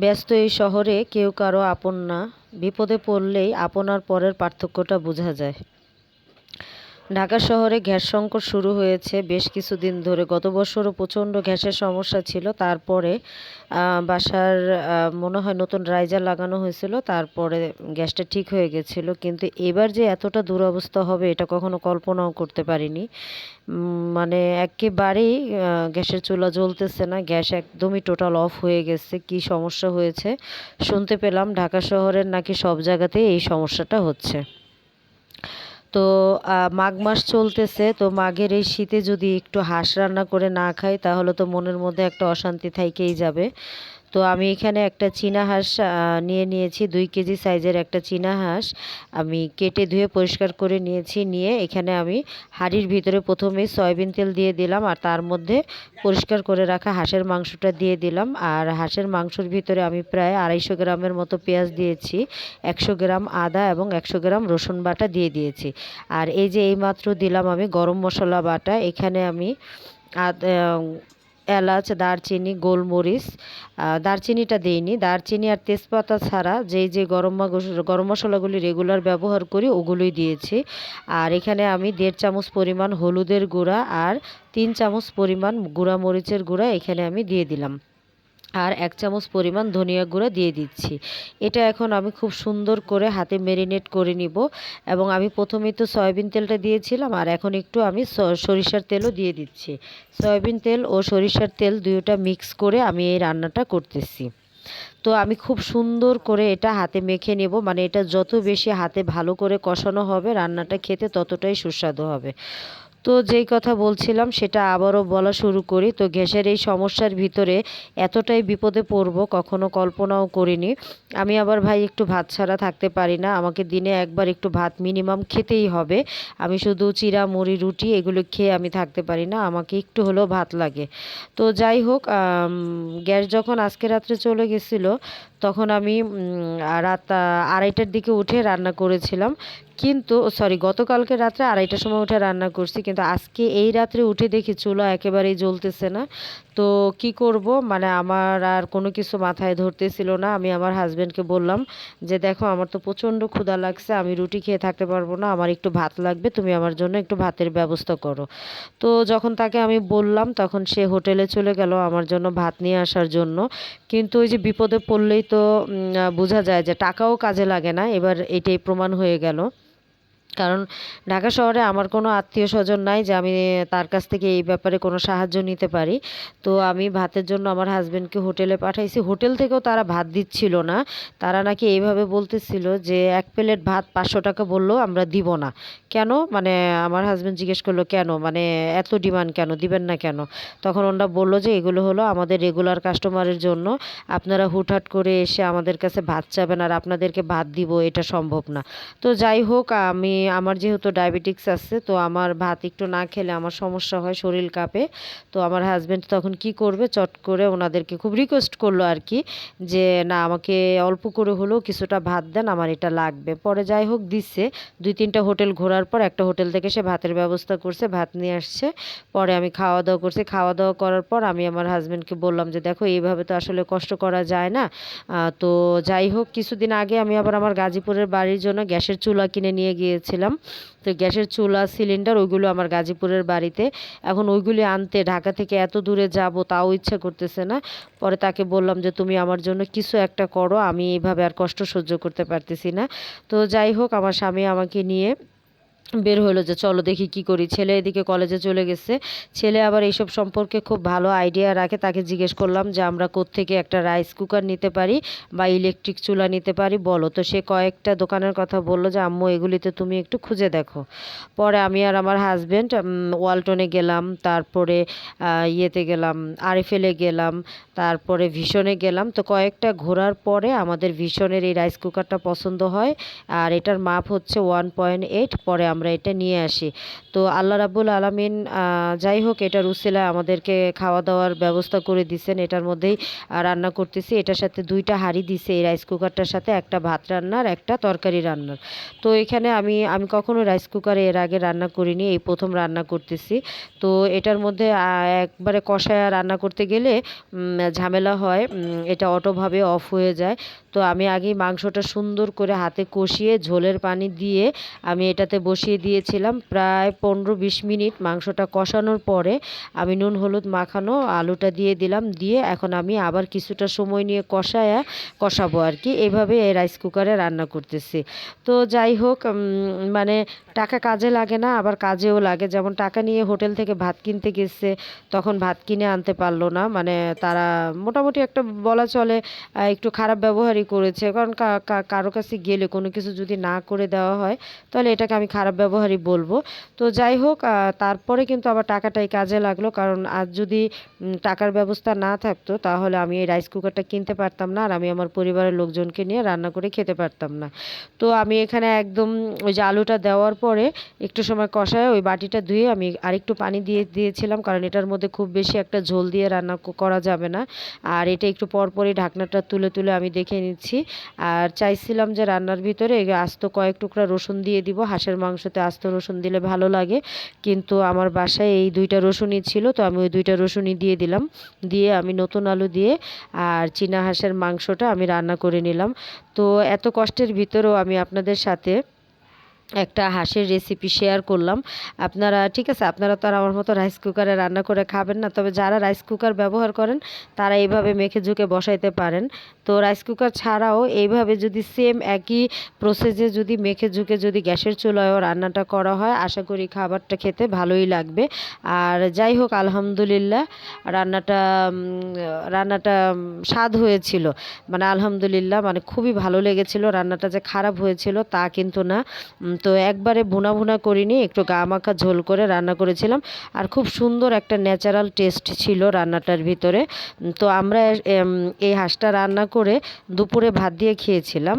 ব্যস্ত এই শহরে কেউ কারও আপন না। বিপদে পড়লেই আপনার পরের পার্থক্যটা বোঝা যায়। ঢাকা শহরে গ্যাস সংকট শুরু হয়েছে বেশ কিছুদিন ধরে। গত বছরও প্রচণ্ড গ্যাসের সমস্যা ছিল। তারপরে বাসার মনে হয় নতুন রাইজার লাগানো হয়েছিল। তারপরে গ্যাসটা ঠিক হয়ে গেছিল। কিন্তু এবার যে এতটা দুরবস্থা হবে, এটা কখনো কল্পনাও করতে পারিনি। মানে একেবারেই গ্যাসের চুলা জ্বলতেছে না। গ্যাস একদমই টোটাল অফ হয়ে গেছে। কি সমস্যা হয়েছে? শুনতে পেলাম ঢাকা শহরের নাকি সব জায়গাতেই এই সমস্যাটা হচ্ছে। তো মাঘ মাস চলতেছে, তো মাঘের এই শীতে যদি একটু হাঁস রান্না করে না খাই, তাহলে তো মনের মধ্যে একটা অশান্তি থাইকেই যাবে। তো আমি এখানে একটা চীনা হাঁস নিয়ে নিয়েছি, দুই কেজি সাইজের একটা চীনা হাঁস। আমি কেটে ধুয়ে পরিষ্কার করে নিয়েছি, নিয়ে এখানে আমি হাঁড়ির ভিতরে প্রথমে সয়াবিন তেল দিয়ে দিলাম আর তার মধ্যে পরিষ্কার করে রাখা হাঁসের মাংসটা দিয়ে দিলাম। আর হাঁসের মাংসর ভিতরে আমি প্রায় আড়াইশো গ্রামের মতো পেঁয়াজ দিয়েছি, একশো গ্রাম আদা এবং একশো গ্রাম রসুন বাটা দিয়ে দিয়েছি। আর এই যে এইমাত্র দিলাম আমি গরম মশলা বাটা, এখানে আমি এলাচ, দারচিনি, গোলমরিচ দারচিনিটা দিইনি। দারচিনি আর তেজপাতা ছাড়া যেই যে গরম গরম মশলাগুলি রেগুলার ব্যবহার করি, ওগুলোই দিয়েছি। আর এখানে আমি দেড় চামচ পরিমাণ হলুদের গুঁড়া আর তিন চামচ পরিমাণ গুঁড়া মরিচের গুঁড়া এখানে আমি দিয়ে দিলাম। আর এক চামচ পরিমাণ ধনিয়া গুঁড়া দিয়ে দিচ্ছি। এটা এখন আমি খুব সুন্দর করে হাতে মেরিনেট করে নিব এবং আমি প্রথমেই তো সয়াবিন তেলটা দিয়েছিলাম আর এখন একটু আমি সরিষার তেলও দিয়ে দিচ্ছি। সয়াবিন তেল ও সরিষার তেল দুইটা মিক্স করে আমি এই রান্নাটা করতেছি। তো আমি খুব সুন্দর করে এটা হাতে মেখে নেব মানে এটা যত বেশি হাতে ভালো করে কষানো হবে রান্নাটা খেতে ততটাই সুস্বাদু হবে। তো যেই কথা বলছিলাম, সেটা আবারও বলা শুরু করি। তো গ্যাসের এই সমস্যার ভিতরে এতটাই বিপদে পড়ব, কখনো কল্পনাও করিনি। আমি আবার ভাই একটু ভাত ছাড়া থাকতে পারি না। আমাকে দিনে একবার একটু ভাত মিনিমাম খেতেই হবে। আমি শুধু চিরা মুড়ি, রুটি এগুলো খেয়ে আমি থাকতে পারি না। আমাকে একটু হলেও ভাত লাগে। তো যাই হোক গ্যাস যখন আজকে রাত্রে চলে গেছিল, তখন আমি রাত, আড়াইটার দিকে উঠে রান্না করেছিলাম। কিন্তু সরি, গতকালকে রাত্রে আড়াইটার সময় উঠে রান্না করছি, কিন্তু আজকে এই রাত্রে উঠে দেখি চুলা একেবারেই জ্বলতেছে না। তো কি করব? মানে আমার আর কোনো কিছু মাথায় ধরতেছিল না। আমি আমার হাজব্যান্ডকে বললাম যে, দেখো, আমার তো প্রচণ্ড ক্ষুধা লাগছে, আমি রুটি খেয়ে থাকতে পারব না, আমার একটু ভাত লাগবে, তুমি আমার জন্য একটু ভাতের ব্যবস্থা করো। তো যখন তাকে আমি বললাম, তখন সে হোটেলে চলে গেল আমার জন্য ভাত নিয়ে আসার জন্য। কিন্তু ওই যে বিপদে পড়লেই তো বোঝা যায় যে, টাকাও কাজে লাগে না। এবার এটাই প্রমাণ হয়ে গেল। কারণ ঢাকা শহরে আমার কোনো আত্মীয় স্বজন নাই যে আমি তার কাছ থেকে এই ব্যাপারে কোনো সাহায্য নিতে পারি। তো আমি ভাতের জন্য আমার হাজব্যান্ডকে হোটেলে পাঠাইছি। হোটেল থেকেও তারা ভাত দিচ্ছিল না। তারা নাকি এইভাবে বলতেছিল যে এক প্লেট ভাত পাঁচশো টাকা বললেও আমরা দিব না। কেন? মানে আমার হাজব্যান্ড জিজ্ঞেস করল, কেন? মানে এত ডিমান্ড কেন? দিবেন না কেন? তখন ওনারা বলল যে, এগুলো হলো আমাদের রেগুলার কাস্টমারের জন্য। আপনারা হুটহাট করে এসে আমাদের কাছে ভাত চাবেন আর আপনাদেরকে ভাত দিব, এটা সম্ভব না। তো যাই হোক, আমি আমার যেহেতু ডায়াবেটিক্স আছে, তো আমার ভাত একটু না খেলে আমার সমস্যা হয় শরীর কাঁপে। তো আমার হাজব্যান্ড তখন কি করবে? চট করে ওনাদেরকে খুব রিকোয়েস্ট করল আর কি যে, না, আমাকে অল্প করে হলেও কিছুটা ভাত দেন, আমার এটা লাগবে। পরে যাই হোক দিচ্ছে দুই তিনটা হোটেল ঘোরার পর একটা হোটেল থেকে সে ভাতের ব্যবস্থা করছে, ভাত নিয়ে আসছে। পরে আমি খাওয়া দাওয়া করছি। খাওয়া দাওয়া করার পর আমি আমার হাজব্যান্ডকে বললাম যে, দেখো, এইভাবে তো আসলে কষ্ট করা যায় না। তো যাই হোক, কিছুদিন আগে আমি আবার আমার গাজীপুরের বাড়ির জন্য গ্যাসের চুলা কিনে নিয়ে গিয়েছি। গিয়েছিলাম তো গ্যাসের চুলা, সিলিন্ডার ওইগুলো আমার গাজীপুরের বাড়িতে। এখন ওইগুলি আনতে, ঢাকা থেকে এত দূরে যাব, তাও ইচ্ছা করতেছে না। পরে তাকে বললাম যে, তুমি আমার জন্য কিছু একটা করো, আমি এইভাবে আর কষ্ট সহ্য করতে পারতেছি না। তো যাই হোক, আমার স্বামী আমাকে নিয়ে বের হলো যে চলো দেখি কি করি। ছেলে এদিকে কলেজে চলে গেছে। ছেলে আবার এইসব সম্পর্কে খুব ভালো আইডিয়া রাখে। তাকে জিজ্ঞেস করলাম যে, আমরা থেকে একটা রাইস কুকার নিতে পারি বা ইলেকট্রিক চুলা নিতে পারি? বলো। তো সে কয়েকটা দোকানের কথা বলল যে, আম্মু, এগুলিতে তুমি একটু খুঁজে দেখো। পরে আমি আর আমার হাজব্যান্ড ওয়ালটনে গেলাম। তারপরে ইয়েতে গেলাম আরএফএলে গেলাম। তারপরে ভীষণে গেলাম। তো কয়েকটা ঘোরার পরে আমাদের ভীষণের এই রাইস কুকারটা পছন্দ হয়। আর এটার মাপ হচ্ছে ওয়ান পয়েন্ট এইট পরে আমরা এটা নিয়ে আসি। তো আল্লাহ রাব্বুল আলামিন যাই হোক এটার উসিলায় আমাদেরকে খাওয়া দাওয়ার ব্যবস্থা করে দিছেন। এটার মধ্যেই রান্না করতেছি। এটার সাথে দুইটা হাঁড়ি দিছে এই রাইস কুকারটার সাথে, একটা ভাত রান্নার, একটা তরকারি রান্নার। তো এখানে আমি আমি কখনো রাইস কুকারে এর আগে রান্না করিনি, এই প্রথম রান্না করতেছি। তো এটার মধ্যে একবারে কষায় রান্না করতে গেলে ঝামেলা হয় এটা অটোভাবে অফ হয়ে যায়। তো আমি আগেই মাংসটা সুন্দর করে হাতে কষিয়ে ঝোলের পানি দিয়ে আমি এটাতে বসিয়ে দিয়েছিলাম। প্রায় পনেরো বিশ মিনিট মাংসটা কষানোর পরে আমি নুন, হলুদ মাখানো আলুটা দিয়ে দিলাম। দিয়ে এখন আমি আবার কিছুটা সময় নিয়ে কষায়া কষাবো আর কি। এভাবে রাইস কুকারে রান্না করতেছি। তো যাই হোক মানে টাকা কাজে লাগে না, আবার কাজেও লাগে। যেমন টাকা নিয়ে হোটেল থেকে ভাত কিনতে গেছে, তখন ভাত কিনে আনতে পারল না। মানে তারা মোটামুটি একটা বলা চলে একটু খারাপ ব্যবহারই করেছে। কারণ কারও কাছে গেলে কোনো কিছু যদি না করে দেওয়া হয়, তাহলে এটাকে আমি খারাপ ব্যবহারই বলব। তো যাই হোক তারপরে কিন্তু আবার টাকাটাই কাজে লাগল। কারণ আজ যদি টাকার ব্যবস্থা না থাকতো, তাহলে আমি এই রাইস কুকারটা কিনতে পারতাম না। আর আমি আমার পরিবারের লোকজনকে নিয়ে রান্না করে খেতে পারতাম না। তো আমি এখানে একদম, ওই যে আলুটা দেওয়ার পরে একটু সময় কষায় ওই বাটিটা ধুয়ে আমি আরেকটু পানি দিয়ে দিয়েছিলাম। কারণ এটার মধ্যে খুব বেশি একটা ঝোল দিয়ে রান্না করা যাবে না। আর এটা একটু পরপরই ঢাকনাটা তুলে তুলে আমি দেখে নিচ্ছি। আর চাইছিলাম যে রান্নার ভিতরে আস্ত কয়েক টুকরা রসুন দিয়ে দিব, হাঁসের মাংসতে আস্ত রসুন দিলে ভালো লাগে। কিন্তু আমার বাসায় এই দুইটা রসুনই ছিল, তো আমি ওই দুইটা রসুনই দিয়ে দিলাম। দিয়ে আমি নতুন আলু দিয়ে আর চীনা হাঁসের মাংসটা আমি রান্না করে নিলাম। তো এত কষ্টের ভিতরেও আমি আপনাদের সাথে একটা হাঁসের রেসিপি শেয়ার করলাম। আপনারা, ঠিক আছে, আপনারা তো আর আমার মতো রাইস কুকারে রান্না করে খাবেন না, তবে যারা রাইস কুকার ব্যবহার করেন, তারা এইভাবে মেখে ঝুঁকে বসাইতে পারেন। তো রাইস কুকার ছাড়াও এইভাবে যদি সেম একই প্রসেসে যদি মেখে ঝুঁকে যদি গ্যাসের চুলায়ও রান্নাটা করা হয়, আশা করি খাবারটা খেতে ভালোই লাগবে। আর যাই হোক, আলহামদুলিল্লাহ, রান্নাটা রান্নাটা স্বাদ হয়েছিল। মানে আলহামদুলিল্লাহ মানে খুবই ভালো লেগেছিল, রান্নাটা যে খারাপ হয়েছিল তা কিন্তু না। তো একবারে ভুনা ভুনা করিনি, একটু গা মাখা ঝোল করে রান্না করেছিলাম। আর খুব সুন্দর একটা ন্যাচারাল টেস্ট ছিল রান্নাটার ভিতরে। তো আমরা এই হাঁসটা রান্না করে দুপুরে ভাত দিয়ে খেয়েছিলাম।